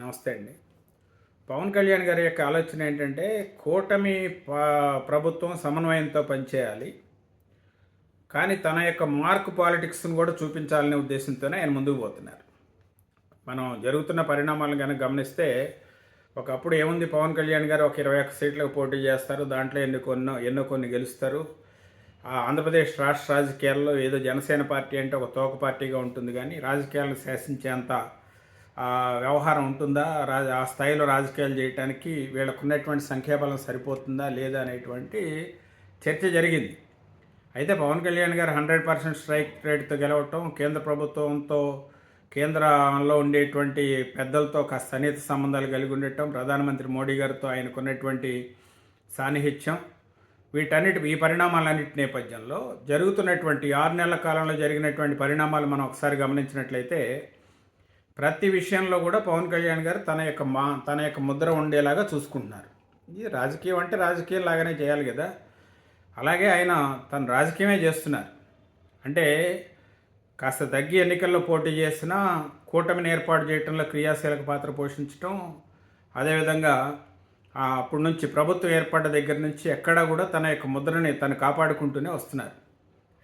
నమస్తే అండి. పవన్ కళ్యాణ్ గారి యొక్క ఆలోచన ఏంటంటే కూటమి ప- ప్రభుత్వం సమన్వయంతో పనిచేయాలి. కానీ తన యొక్క మార్క్ పాలిటిక్స్ను కూడా చూపించాలనే ఉద్దేశంతోనే ఆయన ముందుకు పోతున్నారు. మనం జరుగుతున్న పరిణామాలను కనుక గమనిస్తే ఒకప్పుడు ఏముంది పవన్ కళ్యాణ్ గారు ఒక ఇరవై ఒక్క సీట్లకు పోటీ చేస్తారు దాంట్లో ఎన్ని కొన్ని ఎన్నో కొన్ని గెలుస్తారు. ఆ ఆంధ్రప్రదేశ్ రాష్ట్ర రాజకీయాల్లో ఏదో జనసేన పార్టీ అంటే ఒక తోక పార్టీగా ఉంటుంది కానీ రాజకీయాలను శాసించేంత వ్యవహారం ఉంటుందా? రాజ ఆ స్థాయిలో రాజకీయాలు చేయడానికి వీళ్ళకున్నటువంటి సంఖ్యాబలం సరిపోతుందా లేదా అనేటువంటి చర్చ జరిగింది. అయితే పవన్ కళ్యాణ్ గారు హండ్రెడ్ పర్సెంట్ స్ట్రైక్ రేట్తో గెలవటం కేంద్ర ప్రభుత్వంతో కేంద్రంలో ఉండేటువంటి పెద్దలతో కాస్త సన్నిహిత సంబంధాలు కలిగి ఉండటం ప్రధానమంత్రి మోడీ గారితో ఆయనకున్నటువంటి సాన్నిహిత్యం వీటన్నిటి ఈ పరిణామాలన్నిటి నేపథ్యంలో జరుగుతున్నటువంటి ఆరు నెలల కాలంలో జరిగినటువంటి పరిణామాలు మనం ఒకసారి గమనించినట్లయితే ప్రతి విషయంలో కూడా పవన్ కళ్యాణ్ గారు తన యొక్క మా తన యొక్క ముద్ర ఉండేలాగా చూసుకుంటున్నారు. ఇది రాజకీయం అంటే రాజకీయం లాగానే చేయాలి కదా. అలాగే ఆయన తను రాజకీయమే చేస్తున్నారు. అంటే కాస్త తగ్గి ఎన్నికల్లో పోటీ చేసినా కూటమిని ఏర్పాటు చేయడంలో క్రియాశీలక పాత్ర పోషించడం అదేవిధంగా అప్పటి నుంచి ప్రభుత్వం ఏర్పడ్డ దగ్గర నుంచి ఎక్కడా కూడా తన యొక్క ముద్రని తను కాపాడుకుంటూనే వస్తున్నారు.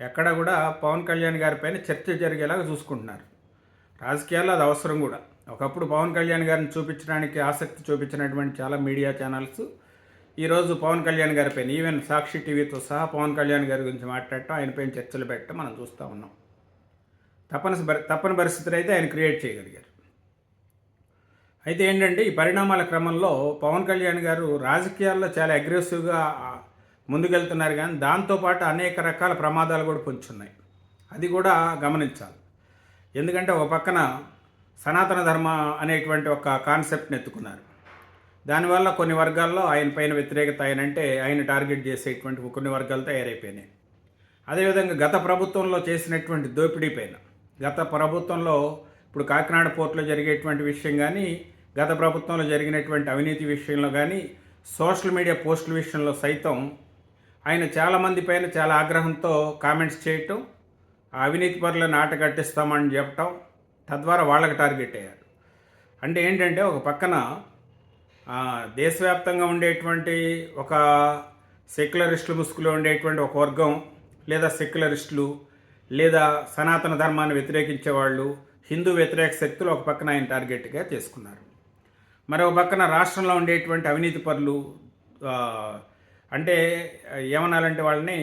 ఎక్కడ కూడా పవన్ కళ్యాణ్ గారిపైన చర్చ జరిగేలాగా చూసుకుంటున్నారు. రాజకీయాల్లో అది అవసరం కూడా. ఒకప్పుడు పవన్ కళ్యాణ్ గారిని చూపించడానికి ఆసక్తి చూపించినటువంటి చాలా మీడియా ఛానల్స్ ఈరోజు పవన్ కళ్యాణ్ గారిపైన ఈవెన్ సాక్షి టీవీతో సహా పవన్ కళ్యాణ్ గారి గురించి మాట్లాడటం ఆయనపైన చర్చలు పెట్టడం మనం చూస్తూ ఉన్నాం. తప్పని తప్పని పరిస్థితులు అయితే ఆయన క్రియేట్ చేయగలిగారు. అయితే ఏంటంటే ఈ పరిణామాల క్రమంలో పవన్ కళ్యాణ్ గారు రాజకీయాల్లో చాలా అగ్రెసివ్గా ముందుకెళ్తున్నారు కానీ దాంతోపాటు అనేక రకాల ప్రమాదాలు కూడా పొంచున్నాయి. అది కూడా గమనించాలి. ఎందుకంటే ఒక పక్కన సనాతన ధర్మ అనేటువంటి ఒక కాన్సెప్ట్ని ఎత్తుకున్నారు. దానివల్ల కొన్ని వర్గాల్లో ఆయన పైన వ్యతిరేకత ఆయనంటే ఆయన టార్గెట్ చేసేటువంటి కొన్ని వర్గాలు తయారైపోయినాయి. అదేవిధంగా గత ప్రభుత్వంలో చేసినటువంటి దోపిడీ పైన గత ప్రభుత్వంలో ఇప్పుడు కాకినాడ పోర్టులో జరిగేటువంటి విషయం కానీ గత ప్రభుత్వంలో జరిగినటువంటి అవినీతి విషయంలో కానీ సోషల్ మీడియా పోస్టుల విషయంలో సైతం ఆయన చాలామంది పైన చాలా ఆగ్రహంతో కామెంట్స్ చేయటం అవినీతి పరుల ఆట కట్టిస్తామని చెప్పటం తద్వారా వాళ్ళకి టార్గెట్ అయ్యారు. అంటే ఏంటంటే ఒక పక్కన దేశవ్యాప్తంగా ఉండేటువంటి ఒక సెక్యులరిస్టులు ముసుగులో ఉండేటువంటి ఒక వర్గం లేదా సెక్యులరిస్టులు లేదా సనాతన ధర్మాన్ని వ్యతిరేకించే వాళ్ళు హిందూ వ్యతిరేక శక్తులు ఒక పక్కన ఆయన టార్గెట్గా చేసుకున్నారు మరొక పక్కన రాష్ట్రంలో ఉండేటువంటి అవినీతి పరులు అంటే ఏమనాలంటే వాళ్ళని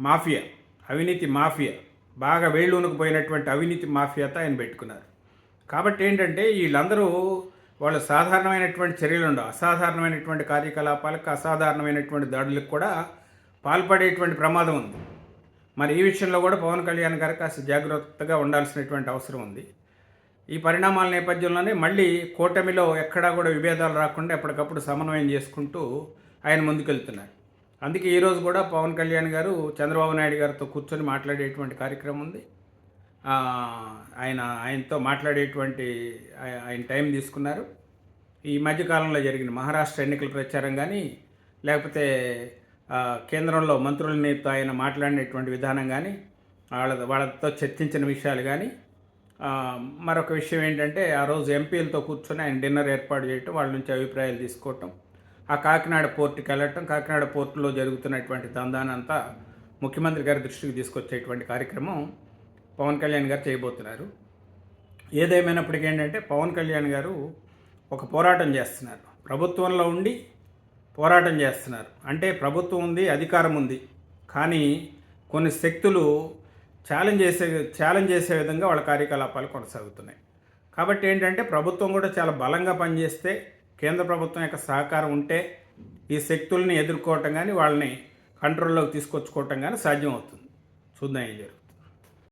మాఫియా అవినీతి మాఫియా బాగా వేళ్ళూనుకుపోయినటువంటి అవినీతి మాఫియాతో ఆయన పెట్టుకున్నారు. కాబట్టి ఏంటంటే వీళ్ళందరూ వాళ్ళు సాధారణమైనటువంటి చర్యలు ఉండవు అసాధారణమైనటువంటి కార్యకలాపాలకు అసాధారణమైనటువంటి దాడులకు కూడా పాల్పడేటువంటి ప్రమాదం ఉంది. మరి ఈ విషయంలో కూడా పవన్ కళ్యాణ్ గారు కాస్త జాగ్రత్తగా ఉండాల్సినటువంటి అవసరం ఉంది. ఈ పరిణామాల నేపథ్యంలోనే మళ్ళీ కూటమిలో ఎక్కడా కూడా విభేదాలు రాకుండా ఎప్పటికప్పుడు సమన్వయం చేసుకుంటూ ఆయన ముందుకెళ్తున్నారు. అందుకే ఈరోజు కూడా పవన్ కళ్యాణ్ గారు చంద్రబాబు నాయుడు గారితో కూర్చొని మాట్లాడేటువంటి కార్యక్రమం ఉంది. ఆయన ఆయనతో మాట్లాడేటువంటి ఆయన టైం తీసుకున్నారు. ఈ మధ్యకాలంలో జరిగిన మహారాష్ట్ర ఎన్నికల ప్రచారం కానీ లేకపోతే కేంద్రంలో మంత్రులతో ఆయన మాట్లాడినటువంటి విధానం కానీ వాళ్ళ వాళ్ళతో చర్చించిన విషయాలు కానీ మరొక విషయం ఏంటంటే ఆ రోజు ఎంపీలతో కూర్చొని ఆయన డిన్నర్ ఏర్పాటు చేయటం వాళ్ళ నుంచి అభిప్రాయాలు తీసుకోవటం ఆ కాకినాడ పోర్టుకి వెళ్ళటం కాకినాడ పోర్టులో జరుగుతున్నటువంటి దందానంతా ముఖ్యమంత్రి గారి దృష్టికి తీసుకొచ్చేటువంటి కార్యక్రమం పవన్ కళ్యాణ్ గారు చేయబోతున్నారు. ఏదేమైనప్పటికీ ఏంటంటే పవన్ కళ్యాణ్ గారు ఒక పోరాటం చేస్తున్నారు. ప్రభుత్వంలో ఉండి పోరాటం చేస్తున్నారు. అంటే ప్రభుత్వం ఉంది అధికారం ఉంది. కానీ కొన్ని శక్తులు ఛాలెంజ్ చేసే ఛాలెంజ్ చేసే విధంగా వాళ్ళ కార్యకలాపాలు కొనసాగుతున్నాయి. కాబట్టి ఏంటంటే ప్రభుత్వం కూడా చాలా బలంగా పనిచేస్తే కేంద్ర ప్రభుత్వం యొక్క సహకారం ఉంటే ఈ శక్తుల్ని ఎదుర్కోవటం కానీ వాళ్ళని కంట్రోల్లోకి తీసుకొచ్చుకోవటం కానీ సాధ్యం అవుతుంది. చూద్దాం ఏం జరుగుతుంది.